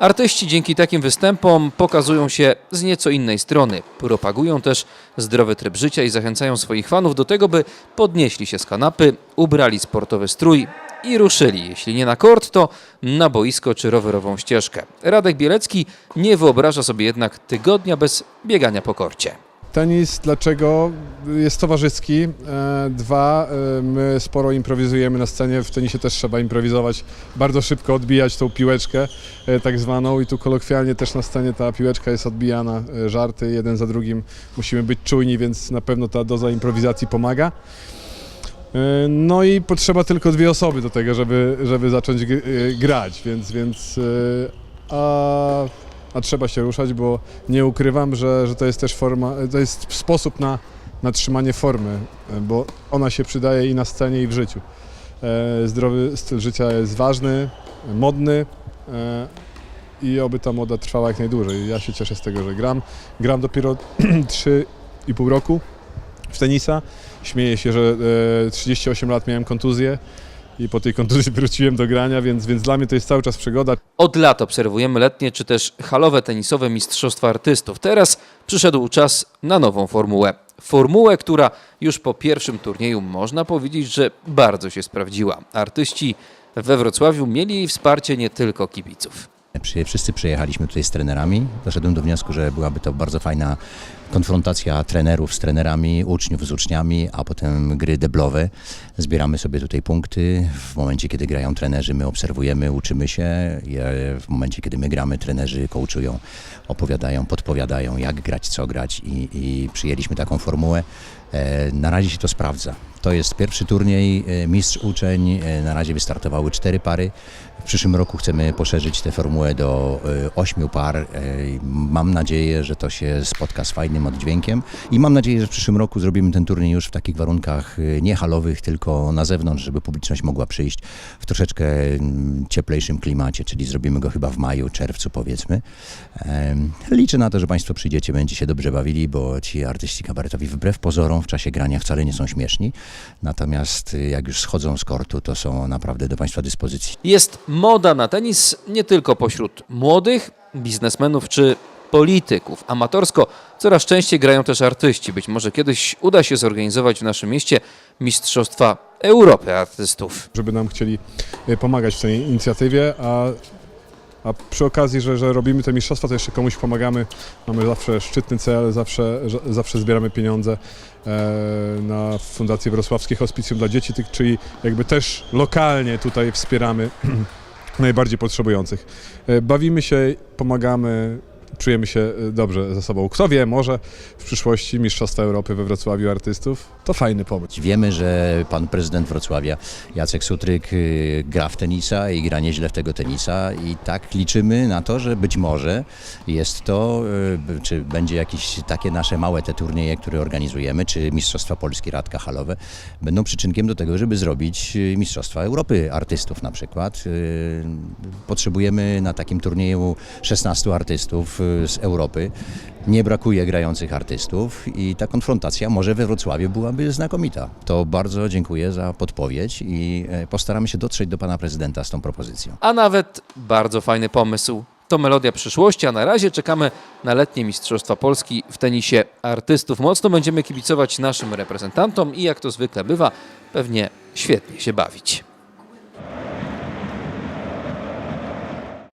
Artyści dzięki takim występom pokazują się z nieco innej strony. Propagują też zdrowy tryb życia i zachęcają swoich fanów do tego, by podnieśli się z kanapy, ubrali sportowy strój i ruszyli, jeśli nie na kort, to na boisko czy rowerową ścieżkę. Radek Bielecki nie wyobraża sobie jednak tygodnia bez biegania po korcie. Tenis dlaczego? Jest towarzyski. E, Dwa, e, my sporo improwizujemy na scenie. W tenisie też trzeba improwizować, bardzo szybko odbijać tą piłeczkę e, tak zwaną i tu kolokwialnie też na scenie ta piłeczka jest odbijana, żarty jeden za drugim. Musimy być czujni, więc na pewno ta doza improwizacji pomaga. No i potrzeba tylko dwie osoby do tego, żeby, żeby zacząć gr- grać, więc, więc a, a trzeba się ruszać, bo nie ukrywam, że, że to jest też forma, to jest sposób na, na trzymanie formy, e, bo ona się przydaje i na scenie, i w życiu. E, Zdrowy styl życia jest ważny, modny e, i oby ta moda trwała jak najdłużej. Ja się cieszę z tego, że gram. Gram dopiero 3,5 roku w tenisa. Śmieję się, że e, 38 lat miałem kontuzję i po tej kontuzji wróciłem do grania, więc, więc dla mnie to jest cały czas przygoda. Od lat obserwujemy letnie czy też halowe tenisowe mistrzostwa artystów. Teraz przyszedł czas na nową formułę. Formułę, która już po pierwszym turnieju można powiedzieć, że bardzo się sprawdziła. Artyści we Wrocławiu mieli wsparcie nie tylko kibiców. Wszyscy przyjechaliśmy tutaj z trenerami. Doszedłem do wniosku, że byłaby to bardzo fajna konfrontacja trenerów z trenerami, uczniów z uczniami, a potem gry deblowe. Zbieramy sobie tutaj punkty. W momencie, kiedy grają trenerzy, my obserwujemy, uczymy się. W momencie, kiedy my gramy, trenerzy coachują, opowiadają, podpowiadają, jak grać, co grać i, i przyjęliśmy taką formułę. E, Na razie się to sprawdza. To jest pierwszy turniej, e, mistrz uczeń. E, Na razie wystartowały cztery pary. W przyszłym roku chcemy poszerzyć tę formułę do e, ośmiu par. Mam nadzieję, że to się spotka z fajnym oddźwiękiem i mam nadzieję, że w przyszłym roku zrobimy ten turniej już w takich warunkach nie halowych, tylko na zewnątrz, żeby publiczność mogła przyjść w troszeczkę cieplejszym klimacie, czyli zrobimy go chyba w maju, czerwcu powiedzmy. Liczę na to, że Państwo przyjdziecie, będziecie się dobrze bawili, bo ci artyści kabaretowi wbrew pozorom w czasie grania wcale nie są śmieszni. Natomiast y, jak już schodzą z kortu, to są naprawdę do Państwa dyspozycji. Jest moda na tenis nie tylko pośród młodych, biznesmenów czy polityków. Amatorsko coraz częściej grają też artyści. Być może kiedyś uda się zorganizować w naszym mieście Mistrzostwa Europy Artystów. żeby nam chcieli e, pomagać w tej inicjatywie, a, a przy okazji, że, że robimy te mistrzostwa, to jeszcze komuś pomagamy. Mamy zawsze szczytny cel, zawsze, zawsze zbieramy pieniądze e, na Fundację Wrocławskie Hospicjum dla Dzieci, czyli jakby też lokalnie tutaj wspieramy najbardziej potrzebujących. E, Bawimy się, pomagamy, czujemy się e, dobrze ze sobą. Kto wie, może w przyszłości Mistrzostwa Europy we Wrocławiu Artystów to fajny pomysł. Wiemy, że pan prezydent Wrocławia, Jacek Sutryk, y, gra w tenisa i gra nieźle w tego tenisa i tak liczymy na to, że być może jest to, y, czy będzie jakieś takie nasze małe te turnieje, które organizujemy, czy Mistrzostwa Polski Radka Halowe, będą przyczynkiem do tego, żeby zrobić y, Mistrzostwa Europy Artystów na przykład. Potrzebujemy na takim turnieju 16 artystów z Europy. Nie brakuje grających artystów i ta konfrontacja może we Wrocławiu byłaby znakomita. To bardzo dziękuję za podpowiedź i e, postaramy się dotrzeć do pana prezydenta z tą propozycją. A nawet bardzo fajny pomysł. To melodia przyszłości, a na razie czekamy na letnie Mistrzostwa Polski w tenisie artystów. Mocno będziemy kibicować naszym reprezentantom i jak to zwykle bywa, pewnie świetnie się bawić.